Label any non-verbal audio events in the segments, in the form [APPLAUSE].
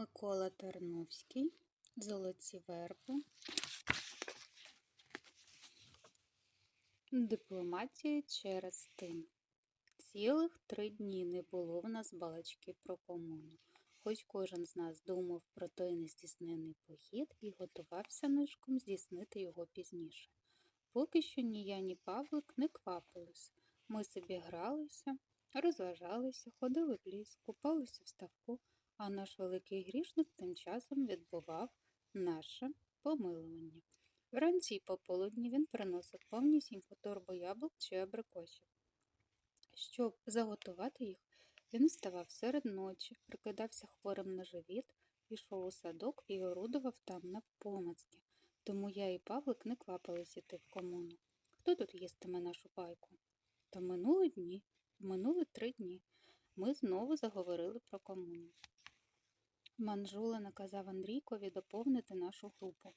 Микола Тарновський, Золоті верби. Дипломатія через тим. Цілих три дні не було в нас балачки про комуну. Хоч кожен з нас думав про той нездійснений похід і готувався нишком здійснити його пізніше. Поки що ні я, ні Павлик не квапились. Ми собі гралися, розважалися, ходили в ліс, купалися в ставку, а наш великий грішник тим часом відбував наше помилування. Вранці й пополудні він приносив повнісіньку торбу яблук чи абрикосів. Щоб заготувати їх, він вставав серед ночі, прикидався хворим на живіт, пішов у садок і орудував там навпомацьки. Тому я і Павлик не квапились іти в комуну. Хто тут їстиме нашу пайку? Та минули дні, минули три дні. Ми знову заговорили про комуну. Манжула наказав Андрійкові доповнити нашу групу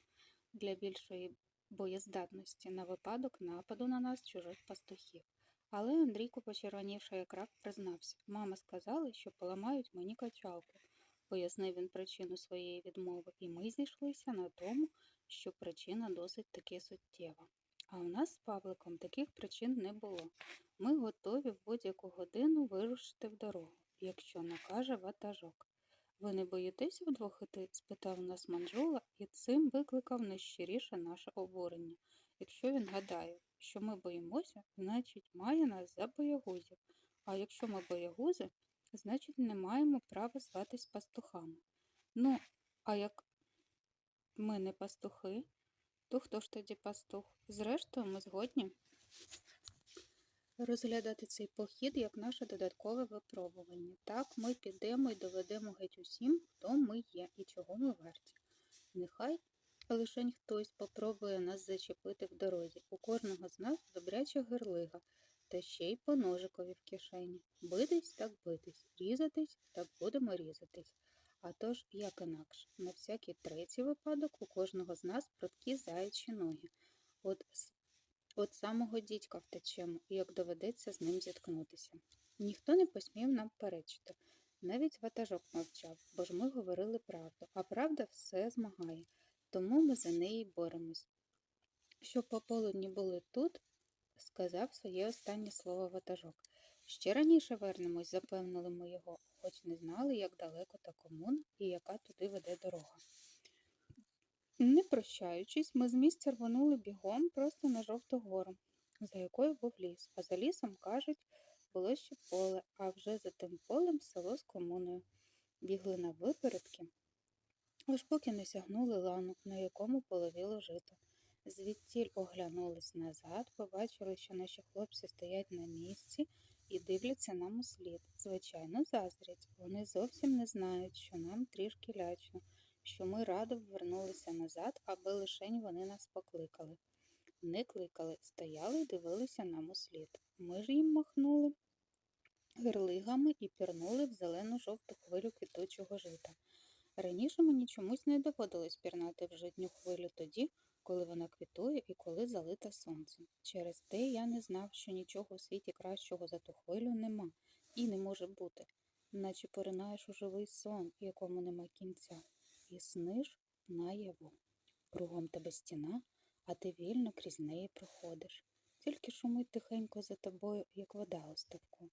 для більшої боєздатності на випадок нападу на нас чужих пастухів. Але Андрійко, почервонівши як рак, признався. Мама сказала, що поламають мені качалку. Пояснив він причину своєї відмови, і ми зійшлися на тому, що причина досить таки суттєва. А у нас з Павликом таких причин не було. Ми готові в будь-яку годину вирушити в дорогу, якщо накаже ватажок. Ви не боїтеся вдвох іти? спитав нас манжула, і цим викликав найщиріше наше обурення. Якщо він гадає, що ми боїмося, значить має нас за боягузів. А якщо ми боягузи, значить не маємо права зватись пастухами. Ну, а як ми не пастухи, то хто ж тоді пастух? Зрештою, ми згодні розглядати цей похід як наше додаткове випробування. Так, ми підемо і доведемо геть усім, хто ми є і чого ми варті. Нехай лишень хтось попробує нас зачепити в дорозі. У кожного з нас добряча гирлига, та ще й по ножикові в кишені. Битись так битись, різатись так будемо різатись. А тож, як інакше, на всякий третій випадок у кожного з нас прудкі заячі ноги. От, от самого дідька втечемо, як доведеться з ним зіткнутися. Ніхто не посмів нам перечити. Навіть ватажок мовчав, бо ж ми говорили правду, а правда все змагає, тому ми за неї боремось. Щоб пополудні були тут, сказав своє останнє слово ватажок. Ще раніше вернемось, запевнили ми його, хоч не знали, як далеко та комуна і яка туди веде дорога. Не прощаючись, ми з місця рвонули бігом просто на жовту гору, за якою був ліс, а за лісом, кажуть, було ще поле, а вже за тим полем село з комуною. Бігли на випередки, аж поки не сягнули лану, на якому половіло жито. Звідтіль оглянулись назад, побачили, що наші хлопці стоять на місці і дивляться нам у слід. Звичайно, заздрять. Вони зовсім не знають, що нам трішки лячно, що ми радо вернулися назад, аби лишень вони нас покликали. Не кликали, стояли і дивилися нам у слід. Ми ж їм махнули гирлигами і пірнули в зелену жовту хвилю квітучого жита. Раніше мені чомусь не доводилось пірнати в житню хвилю тоді, коли вона квітує і коли залита сонцем. Через те я не знав, що нічого у світі кращого за ту хвилю нема і не може бути, наче поринаєш у живий сон, якому нема кінця, і сниш наяву. Кругом тебе стіна, а ти вільно крізь неї проходиш. Тільки шумить тихенько за тобою, як вода у ставку.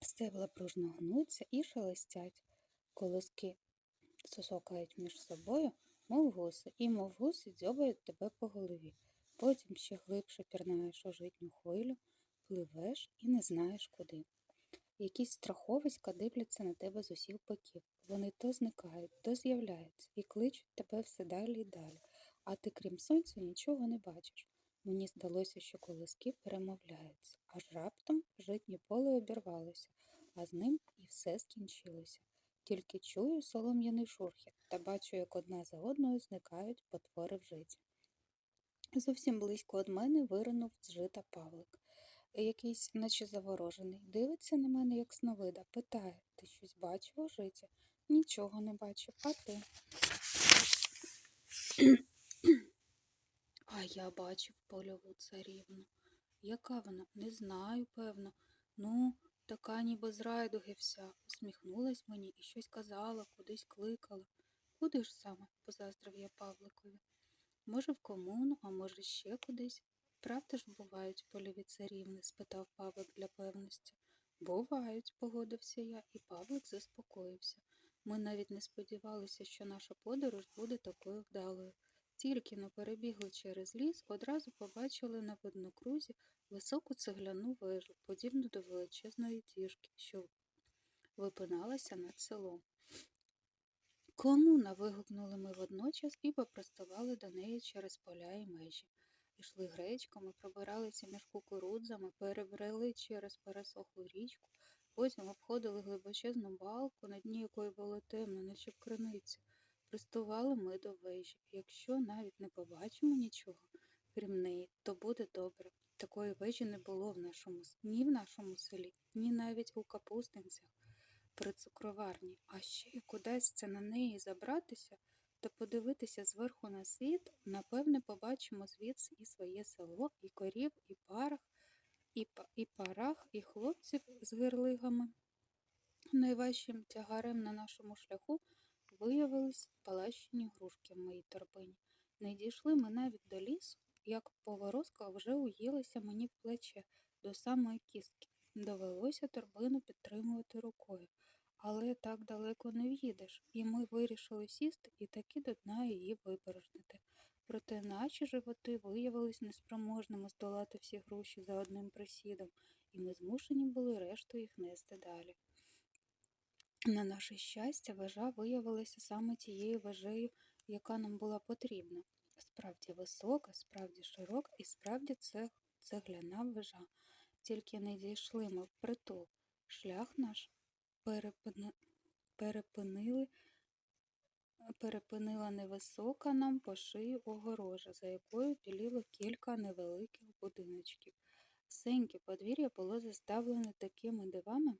Стебла пружно гнуться і шелестять, колоски сосокають між собою, мов гуси, і мов гуси дзьобають тебе по голові. Потім ще глибше пірнаєш у житню хвилю, пливеш і не знаєш куди. Якісь страховиська дивляться на тебе з усіх боків. Вони то зникають, то з'являються і кличуть тебе все далі і далі, а ти, крім сонця, нічого не бачиш. Мені здалося, що колоски перемовляються, аж раптом житнє поле обірвалося, а з ним і все скінчилося. Тільки чую солом'яний шурхіт та бачу, як одна за одною зникають потвори в житі. Зовсім близько від мене виринув з жита Павлик. Якийсь, наче заворожений, дивиться на мене, як сновида, питає, ти щось бачив у житі? Нічого не бачив, а ти? [CLEARS THROAT] А я бачив польову царівну. Яка вона? Не знаю, певно. Ну, Така ніби з райдуги вся, усміхнулась мені і щось казала, кудись кликала. Куди ж саме? позаздрив я Павликові. Може, в комуну, а може, ще кудись. Правда ж бувають польові царівни? спитав Павлик для певності. Бувають, погодився я, і Павлик заспокоївся. Ми навіть не сподівалися, що наша подорож буде такою вдалою. Тільки но перебігли через ліс, одразу побачили на виднокрузі високу цегляну вежу, подібну до величезної діжки, що випиналася над селом. Комуна. вигукнули ми водночас і попростували до неї через поля і межі. Ішли гречками, пробиралися між кукурудзами, перебрели через пересохлу річку, потім обходили глибочезну балку, на дні якої було темно, наче в криниці. Пристували ми до вежі. Якщо навіть не побачимо нічого, крім неї, то буде добре. Такої вежі не було в нашому ні в нашому селі, ні навіть у капустинцях при цукроварні. А ще й кудись це на неї забратися та подивитися зверху на світ, напевне, побачимо звідси і своє село, і корів, і парах, і, і парах, і хлопців з гирлигами. Найважчим тягарем на нашому шляху виявились палащені грушки в моїй торбині. Не дійшли ми навіть до лісу, як поворозка вже уїлася мені в плече до самої кістки. Довелося торбину підтримувати рукою. Але так далеко не в'їдеш, і ми вирішили сісти і таки до дна її випорожнити. Проте наші животи виявились неспроможними здолати всі гроші за одним присідом, і ми змушені були решту їх нести далі. На наше щастя, вежа виявилася саме тією вежею, яка нам була потрібна. Справді висока, справді широка і справді це цегляна вежа. Тільки не дійшли ми в притул. Шлях наш перепини... перепинили, перепинила невисока нам по шию огорожа, за якою біліло кілька невеликих будиночків. Сеньке подвір'я було заставлене такими дивами,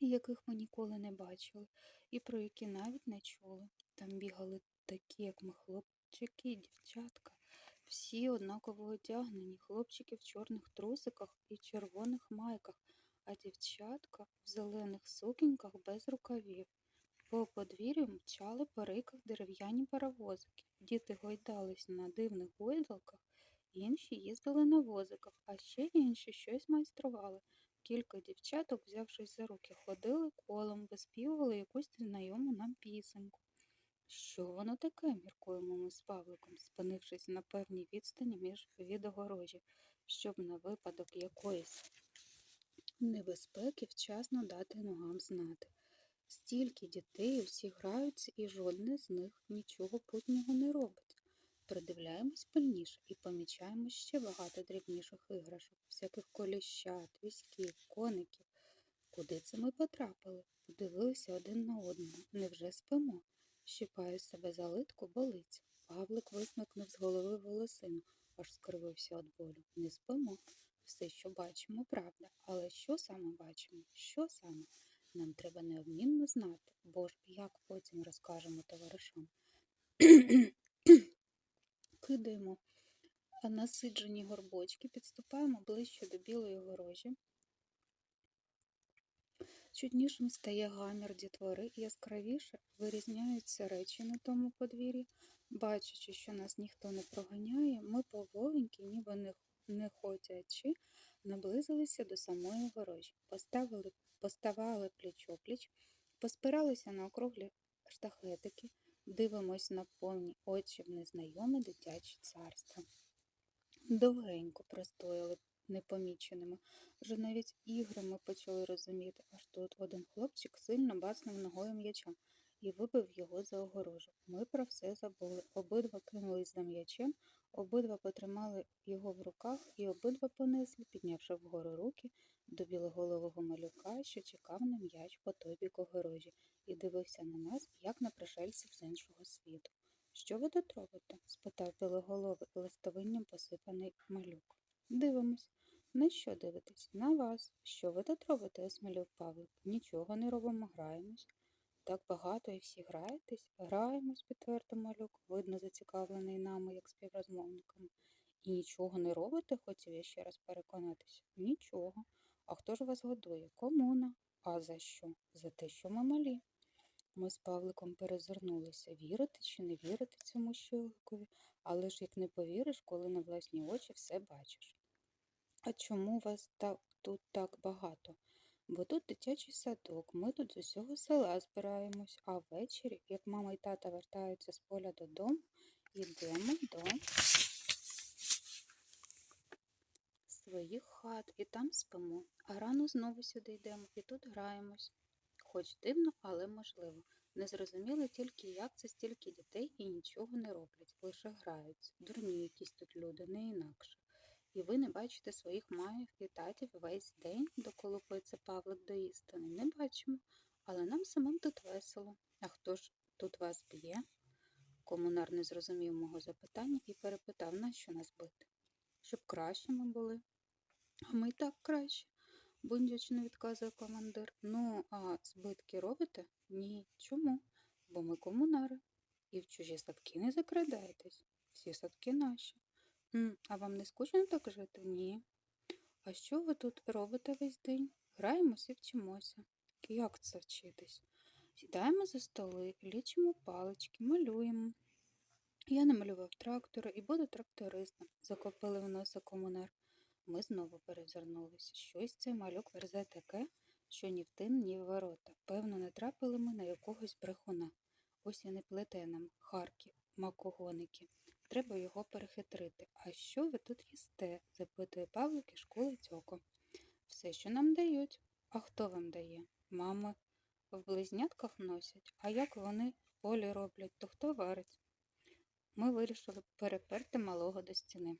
яких ми ніколи не бачили, і про які навіть не чули. Там бігали такі, як ми, хлопчики і дівчатка, всі однаково одягнені, хлопчики в чорних трусиках і червоних майках, а дівчатка в зелених сукіньках без рукавів. По подвір'ю мчали по рейках дерев'яні паровозики. Діти гойдались на дивних гойдалках, інші їздили на возиках, а ще інші щось майстрували. Кілька дівчаток, взявшись за руки, ходили колом, виспівували якусь знайому нам пісеньку. Що воно таке, міркуємо ми з Павликом, спинившись на певній відстані між від огорожі, щоб на випадок якоїсь небезпеки вчасно дати ногам знати. Стільки дітей, всі граються, і жодне з них нічого путнього не робить. Придивляємось пильніше і помічаємо ще багато дрібніших іграшок, всяких коліщат, військів, коників. Куди це ми потрапили? Подивилися один на одного. Невже спимо? Щипаю себе за литку, болить. Павлик висмикнув з голови волосину, аж скривився від болю. Не спимо. Все, що бачимо, правда. Але що саме бачимо? Що саме? Нам треба неодмінно знати, бо ж як потім розкажемо товаришам. [CLEARS THROAT] Кидаємо насиджені горбочки, підступаємо ближче до білої горожі. Чуднішим стає гамір дітвори, яскравіше вирізняються речі на тому подвір'ї. Бачачи, що нас ніхто не проганяє, ми поволеньки, ніби не, не ходячи, наблизилися до самої ворожі, поставили, поставали пліч-опліч, поспиралися на округлі штахетики, дивимось на повні очі в незнайоме дитяче царство. Довгенько простояли непоміченими, вже навіть ігри ми почали розуміти, аж тут один хлопчик сильно баснув ногою м'яча і вибив його за огорожу. Ми про все забули. Обидва кинулись за м'ячем, обидва потримали його в руках і обидва понесли, піднявши вгору руки до білоголового малюка, що чекав на м'яч по той бік огорожі, і дивився на нас, як на пришельців з іншого світу. Що ви тут робите? спитав білоголовий листовинням посипаний малюк. Дивимось. На що дивитесь? На вас. Що ви тут робите? осмілів Павлик. Нічого не робимо, граємось. Так багато і всі граєтесь? Граємось, підтвердив малюк, видно зацікавлений нами, як співрозмовниками. І нічого не робите, хотів я ще раз переконатися. Нічого. А хто ж вас годує? Комуна. А за що? За те, що ми малі. Ми з Павликом перезирнулися, вірити чи не вірити цьому щеликові, але ж як не повіриш, коли на власні очі все бачиш. А чому вас та, тут так багато? Бо тут дитячий садок, ми тут з усього села збираємось, а ввечері, як мама і тата вертаються з поля додому, йдемо до своїх хат і там спимо, а рано знову сюди йдемо і тут граємось. Хоч дивно, але можливо. Не зрозуміли тільки, як це стільки дітей і нічого не роблять, лише граються. Дурні якісь тут люди, не інакше. І ви не бачите своїх маїв і татів весь день, доколупується Павлик до істини. Не бачимо, але нам самим тут весело. А хто ж тут вас б'є? Комунар не зрозумів мого запитання і перепитав, нащо нас бити? Щоб краще ми були. Ми так краще, бундячно відказує командир. Ну, а збитки робите? Ні. Чому? Бо ми комунари. І в чужі садки не закрадаєтесь. Всі садки наші. А вам не скучно так жити? Ні. А що ви тут робите весь день? Граємося і вчимося. Як це вчитись? Сідаємо за столи, лічимо палички, малюємо. Я намалював трактора і буду трактористом, закопили в носа комунар. Ми знову перезирнулися. Щось цей малюк верзе таке, що ні в тин, ні в ворота. Певно, натрапили ми на якогось брехуна. Ось і не плете нам харки, макогоники. Треба його перехитрити. А що ви тут їсте? запитує Павлик і школить око. Все, що нам дають. А хто вам дає? Мами в близнятках носять, а як вони в полі роблять, то хто варить? Ми вирішили переперти малого до стіни.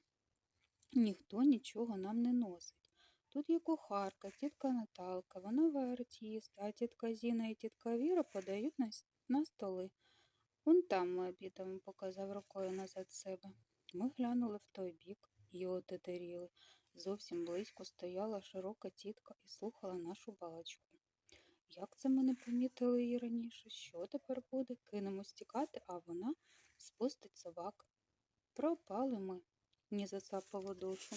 Ніхто нічого нам не носить. Тут є кухарка, тітка Наталка, вона варить їсти, а тітка Зіна і тітка Віра подають на, столи. Вон там ми обідаємо, показав рукою назад себе. Ми глянули в той бік і отетеріли. Зовсім близько стояла широка тітка і слухала нашу балачку. Як це ми не помітили її раніше? Що тепер буде? Кинемось тікати, а вона спустить собак. Пропали ми, ні засапало душу.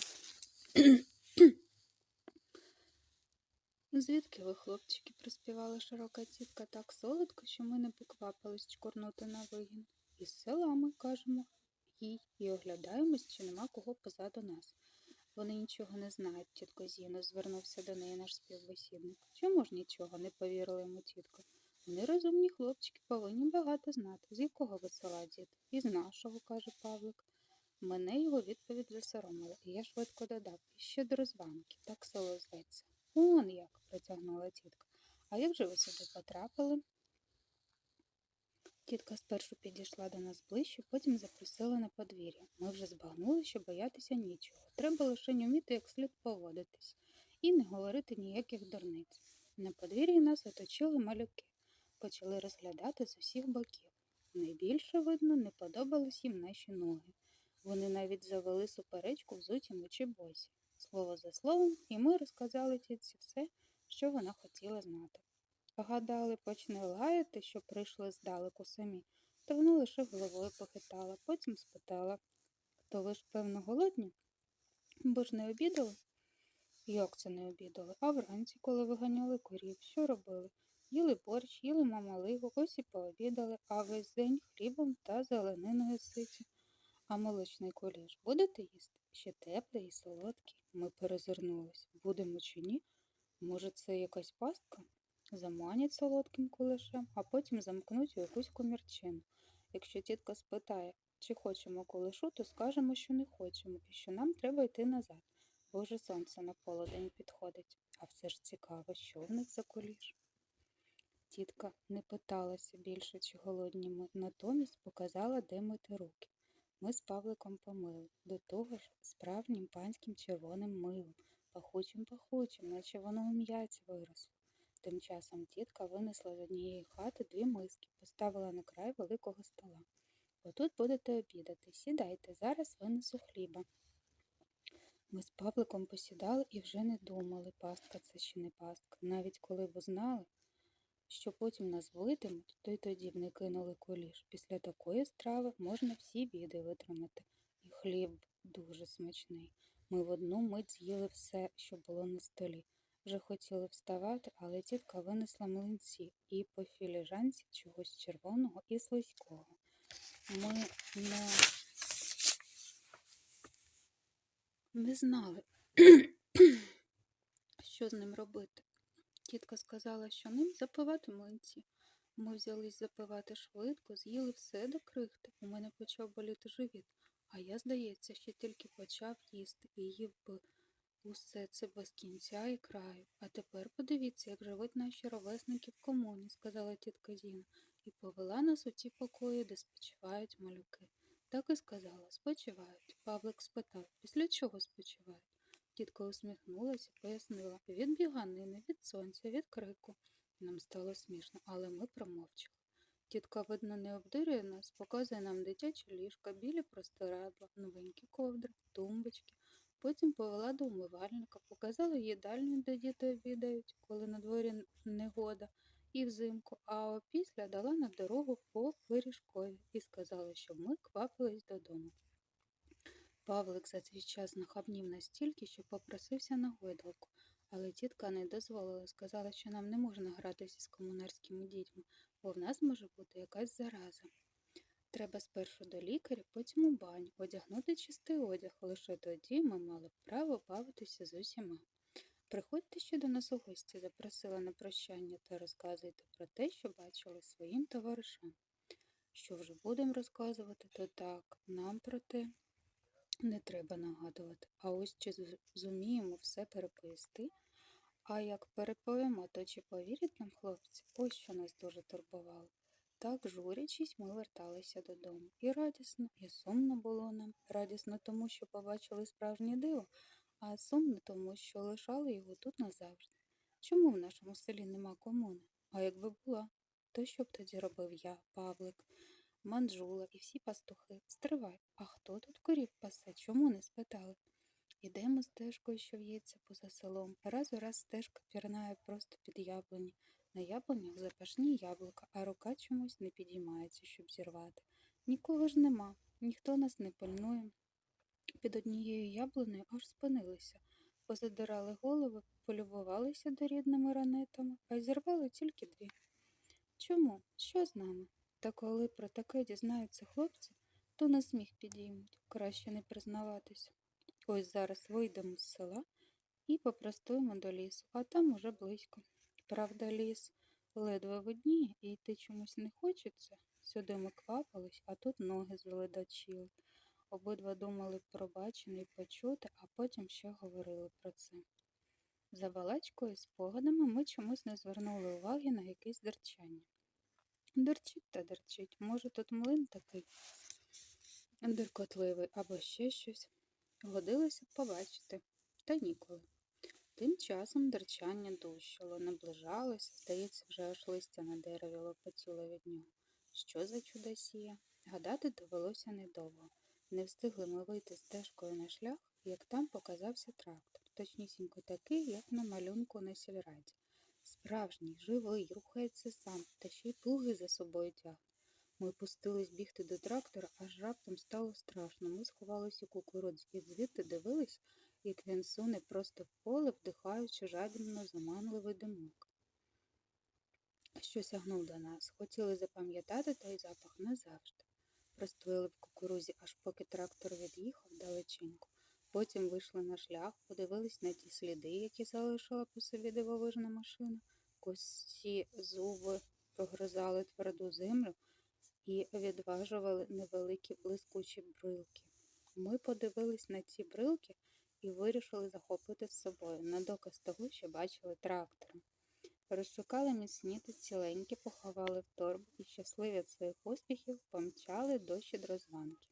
Звідки ви, хлопчики, приспівала широка тітка так солодко, що ми не поквапились чкурнути на вигін. Із села ми кажемо їй і оглядаємось, чи нема кого позаду нас. Вони нічого не знають, тітко Зіно, звернувся до неї наш співбесідник. Чому ж нічого, не повірила йому тітка. Вони розумні хлопчики повинні багато знати. З якого ви села, дід? Із нашого, каже Павлик. Мене його відповідь засоромила, і я швидко додав, ще до розванки, так село зветься. Он як, протягнула тітка. А як же ви сюди потрапили? Тітка спершу підійшла до нас ближче, потім запросила на подвір'я. Ми вже збагнули, що боятися нічого. Треба лише вміти як слід поводитись і не говорити ніяких дурниць. На подвір'ї нас оточили малюки, почали розглядати з усіх боків. Найбільше, видно, не подобались їм наші ноги. Вони навіть завели суперечку взуті мочі босі. Слово за словом, і ми розказали тітці все, що вона хотіла знати. Гадали, почне лаяти, що прийшли здалеку самі, то вона лише головою похитала, потім спитала то ви ж, певно, голодні? Бо ж не обідали? Як це не обідали? А вранці, коли виганяли корів, що робили? Їли борщ, їли мамалигу, ось і пообідали, а весь день хлібом та зелениною ситі. А молочний куліш будете їсти? Ще теплий і солодкий. Ми перезирнулись. Будемо чи ні? Може, це якась пастка? Заманять солодким кулешем, а потім замкнуть у якусь комірчину. Якщо тітка спитає, чи хочемо кулешу, то скажемо, що не хочемо, і що нам треба йти назад, бо вже сонце на полудень підходить. А все ж цікаво, що в них за куліш. Тітка не питалася більше, чи голодні ми, натомість показала, де мити руки. Ми з Павликом помили, до того ж справжнім панським червоним милом, пахучим пахучим, наче воно у м'яці виросло. Тим часом тітка винесла з однієї хати дві миски, поставила на край великого стола. Отут будете обідати. Сідайте, зараз винесу хліба. Ми з Павликом посідали і вже не думали, пастка це чи не пастка. Навіть коли б знали, що потім нас витимуть, то й тоді б не кинули куліш. Після такої страви можна всі біди витримати. І хліб дуже смачний. Ми в одну мить з'їли все, що було на столі. Вже хотіли вставати, але тітка винесла млинці і по філіжанці чогось червоного і слизького. Ми не, не знали, [COUGHS] що з ним робити. Тітка сказала, що ним запивати млинці. Ми взялись запивати швидко, з'їли все до крихти. У мене почав боліти живіт, а я, здається, ще тільки почав їсти і їв би усе це без кінця і краю. А тепер подивіться, як живуть наші ровесники в комуні, сказала тітка Зіна, і повела нас у ті покої, де спочивають малюки. Так і сказала, спочивають. Павлик спитав, після чого спочивають? Тітка усміхнулася пояснила від біганини, від сонця, від крику. Нам стало смішно, але ми промовчали. Тітка, видно, не обдурює нас, показує нам дитячі ліжка, білі простирадла, новенькі ковдри, тумбочки. Потім повела до умивальника, показала їдальню, де діти обідають, коли на дворі негода, і взимку, а опісля дала на дорогу по виріжкові і сказала, щоб ми квапились додому. Павлик за цей час нахабнів настільки, що попросився на гойдалку, але тітка не дозволила, сказала, що нам не можна гратися з комунарськими дітьми, бо в нас може бути якась зараза. Треба спершу до лікаря, потім у баню, одягнути чистий одяг, лише тоді ми мали право бавитися з усіма. Приходьте ще до нас у гості, запросила на прощання та розказуйте про те, що бачили своїм товаришам. Що вже будемо розказувати, то так, нам про те не треба нагадувати. А ось чи зуміємо все переповісти, а як переповімо, то чи повірять нам хлопці? Ось що нас дуже турбувало. Так, журячись, ми верталися додому. І радісно, і сумно було нам. Радісно тому, що побачили справжнє диво, а сумно тому, що лишали його тут назавжди. Чому в нашому селі нема комуни? А якби була, то що б тоді робив я, Павлик, Манджула і всі пастухи? Стривай, а хто тут корів пасе? Чому не спитали? Ідемо стежкою, що в'ється поза селом. Раз у раз стежка пірнає просто під яблуні. На яблунях запашні яблука, а рука чомусь не підіймається, щоб зірвати. Нікого ж нема, ніхто нас не пильнує. Під однією яблунею аж спинилися, позадирали голови, полюбувалися дорідними ранетами, а зірвали тільки дві. Чому? Що з нами? Та коли про таке дізнаються хлопці, то на сміх підіймуть, краще не признаватися. Ось зараз вийдемо з села і попростуємо до лісу, а там уже близько. Правда, ліс ледве видніє і йти чомусь не хочеться. Сюди ми квапились, а тут ноги зледачили. Обидва думали про бачене і почути, а потім ще говорили про це. За балачкою спогадами ми чомусь не звернули уваги на якесь дерчання. Дерчить та дерчить. Може, тут млин такий деркотливий або ще щось. Годилося б побачити, та ніколи. Тим часом дерчання дужчало, наближалося, здається, вже аж листя на дереві лопотіло від нього. Що за чудосія? Гадати довелося недовго. Не встигли ми вийти стежкою на шлях, як там показався трактор, точнісінько такий, як на малюнку на сільраді. Справжній, живий, рухається сам, та ще й плуги за собою тягне. Ми пустились бігти до трактора, аж раптом стало страшно. Ми сховалися у кукурудзі і звідти дивились, як він суне просто в поле, вдихаючи жадібно заманливий димок. Що сягнув до нас, хотіли запам'ятати той запах назавжди. Простояли в кукурузі, аж поки трактор від'їхав далеченько. Потім вийшли на шлях, подивились на ті сліди, які залишила по собі дивовижна машина. Косі зуби прогризали тверду землю і відважували невеликі блискучі брилки. Ми подивились на ці брилки і вирішили захопити з собою на доказ того, що бачили трактора. Розшукали міцні та ціленькі, поховали в торбу і щасливі від своїх успіхів помчали до щедрозванки.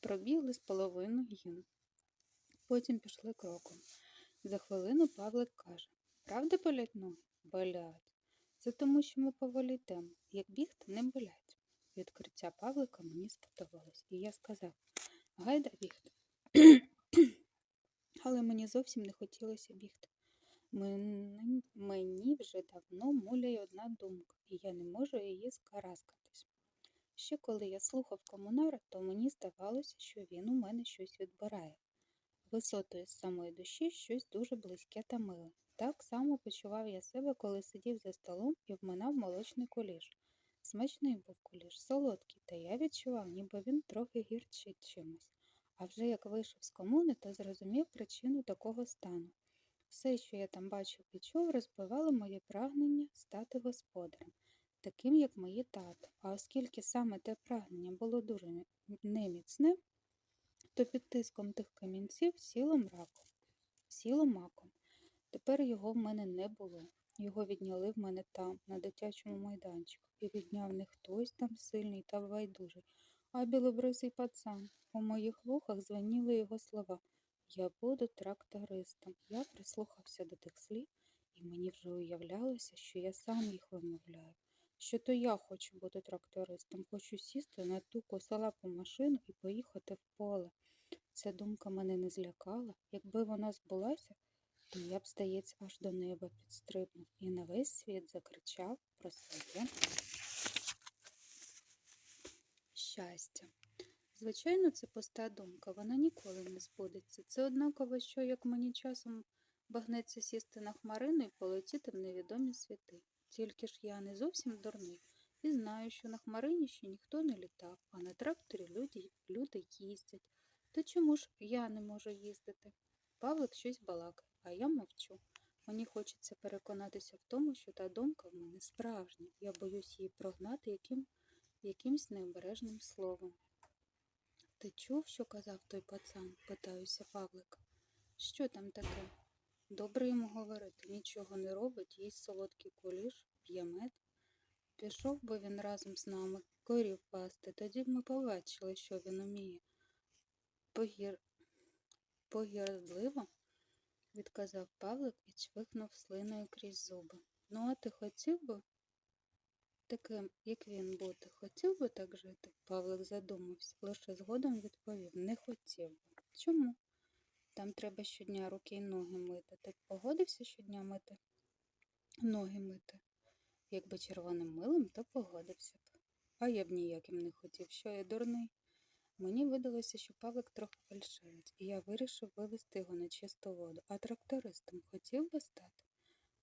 Пробігли з половину гін. Потім пішли кроком. За хвилину Павлик каже Правда болять ноги? Болять. Це тому, що ми поволі йдемо. Як бігти, не болять. Відкриття Павлика мені сподобалось, і я сказав Гайда бігти. [CLEARS THROAT] Але мені зовсім не хотілося бігти. Мені, вже давно муляє одна думка, і я не можу її скараскатись. Ще коли я слухав комунара, то мені здавалося, що він у мене щось відбирає. висотою з самої душі щось дуже близьке та миле. Так само почував я себе, коли сидів за столом і вминав молочний куліш. Смачний був куліш, солодкий, та я відчував, ніби він трохи гірчить чимось. А вже як вийшов з комуни, то зрозумів причину такого стану. Все, що я там бачив і чув, розбивало моє прагнення стати господарем, таким, як мої тато. А оскільки саме те прагнення було дуже неміцне, то під тиском тих камінців сіло мраком, сіло маком. Тепер його в мене не було. Його відняли в мене там, на дитячому майданчику, і відняв не хтось там сильний та байдужий, а білобрисий пацан. У моїх вухах звеніли його слова. Я буду трактористом. Я прислухався до тих слів, і мені вже уявлялося, що я сам їх вимовляю. Що то я хочу бути трактористом, хочу сісти на ту косолапу машину і поїхати в поле. Ця думка мене не злякала. Якби вона збулася, то я б, здається, аж до неба підстрибнув і на весь світ закричав про своє щастя. Звичайно, це пуста думка, вона ніколи не збудеться. Це однаково, що як мені часом багнеться сісти на хмарину і полетіти в невідомі світи. Тільки ж я не зовсім дурний і знаю, що на хмарині ще ніхто не літав, а на тракторі люди, люди їздять. То чому ж я не можу їздити? Павлик щось балакає, а я мовчу. Мені хочеться переконатися в тому, що та думка в мене справжня. Я боюсь її прогнати яким, якимсь необережним словом. Ти чув, що казав той пацан? питаюся Павлика. Що там таке? Добре йому говорити, нічого не робить, їсть солодкий куліш, п'є мед. Пішов би він разом з нами корів пасти, тоді б ми побачили, що він уміє. Погір... Погірливо, відказав Павлик і чвихнув слиною крізь зуби. Ну, а ти хотів би таким, як він бути? Хотів би так жити? Павлик задумався, лише згодом відповів не хотів би. Чому? Там треба щодня руки й ноги мити. Ти погодився щодня мити? Ноги мити. Якби червоним милом, то погодився б. А я б ніяким не хотів, що я дурний. Мені видалося, що Павлик трохи фальшивить, і я вирішив вивести його на чисту воду, а трактористом хотів би стати.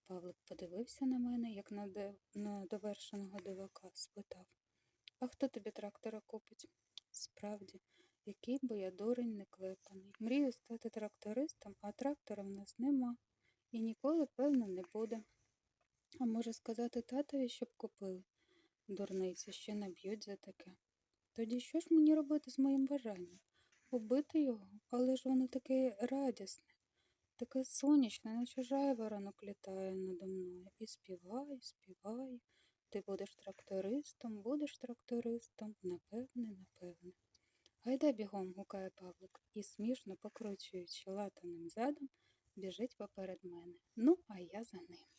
Павлик подивився на мене, як на, див... на довершеного дивака, спитав А хто тобі трактора купить? Справді, який би я дурень не клепаний. Мрію стати трактористом, а трактора в нас нема і ніколи, певно, не буде. А може сказати татові, щоб купили? Дурниці ще наб'ють за таке. Тоді що ж мені робити з моїм бажанням? Убити його, але ж воно таке радісне, таке сонячне, наче жайворонок літає надо мною. І співає, співає. Ти будеш трактористом, будеш трактористом, напевне, напевне. Гайда бігом, гукає Павлик, і смішно покручуючи латаним задом, біжить поперед мене. Ну, а я за ним.